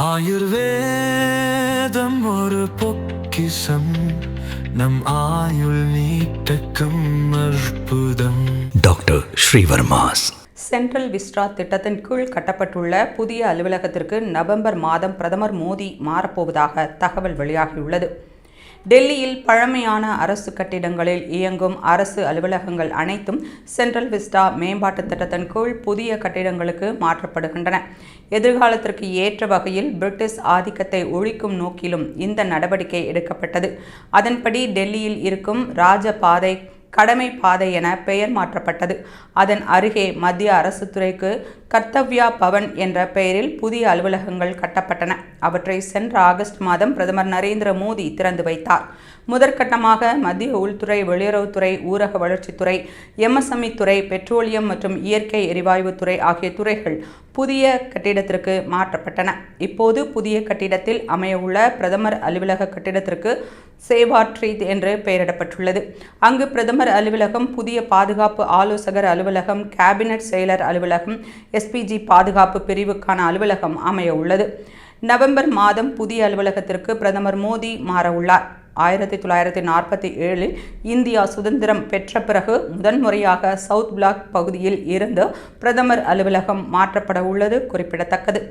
ஆயுர்வேதம் ஒரு பொக்கிஷம். நம் ஆயுள் நீட்டக்கும் அற்புதம். டாக்டர் ஸ்ரீவர்மாஸ். சென்ட்ரல் விஸ்டா திட்டத்தின் கீழ் கட்டப்பட்டுள்ள புதிய அலுவலகத்திற்கு நவம்பர் மாதம் பிரதமர் மோடி மாறப்போவதாக தகவல் வெளியாகியுள்ளது. டெல்லியில் பழமையான அரசு கட்டிடங்களில் இயங்கும் அரசு அலுவலகங்கள் அனைத்தும் சென்ட்ரல் விஸ்டா மேம்பாட்டு திட்டத்தின் கீழ் புதிய கட்டிடங்களுக்கு மாற்றப்படுகின்றன. எதிர்காலத்திற்கு ஏற்ற வகையில் பிரிட்டிஷ் ஆதிக்கத்தை ஒழிக்கும் நோக்கிலும் இந்த நடவடிக்கை எடுக்கப்பட்டது. அதன்படி டெல்லியில் இருக்கும் ராஜபாதை கடமை பாதை என பெயர் மாற்றப்பட்டது. அதன் அருகே மத்திய அரசு துறைக்கு கர்த்தவ்யா பவன் என்ற பெயரில் புதிய அலுவலகங்கள் கட்டப்பட்டன. அவற்றை சென்ற ஆகஸ்ட் மாதம் பிரதமர் நரேந்திர மோடி திறந்து வைத்தார். முதற்கட்டமாக மத்திய உள்துறை வெளியுறவுத்துறை ஊரக வளர்ச்சித்துறை எம்எஸ்எம்இ துறை பெட்ரோலியம் மற்றும் இயற்கை எரிவாயு துறை ஆகிய துறைகள் புதிய கட்டிடத்திற்கு மாற்றப்பட்டன. இப்போது புதிய கட்டிடத்தில் அமையவுள்ள பிரதமர் அலுவலக கட்டிடத்திற்கு சேவாட்ரீத் என்று பெயரிடப்பட்டுள்ளது. அங்கு பிரதமர் அலுவலகம் புதிய பாதுகாப்பு ஆலோசகர் அலுவலகம் கேபினட் செயலர் அலுவலகம் எஸ்பிஜி பாதுகாப்பு பிரிவுக்கான அலுவலகம் அமைய உள்ளது. நவம்பர் மாதம் புதிய அலுவலகத்திற்கு பிரதமர் மோடி மாறவுள்ளார் ஆயிரத்தி தொள்ளாயிரத்தி நாற்பத்தி ஏழில் இந்தியா சுதந்திரம் பெற்ற பிறகு முதன்முறையாக சவுத் பிளாக் பகுதியில் இருந்து பிரதமர் அலுவலகம் மாற்றப்பட உள்ளது குறிப்பிடத்தக்கது.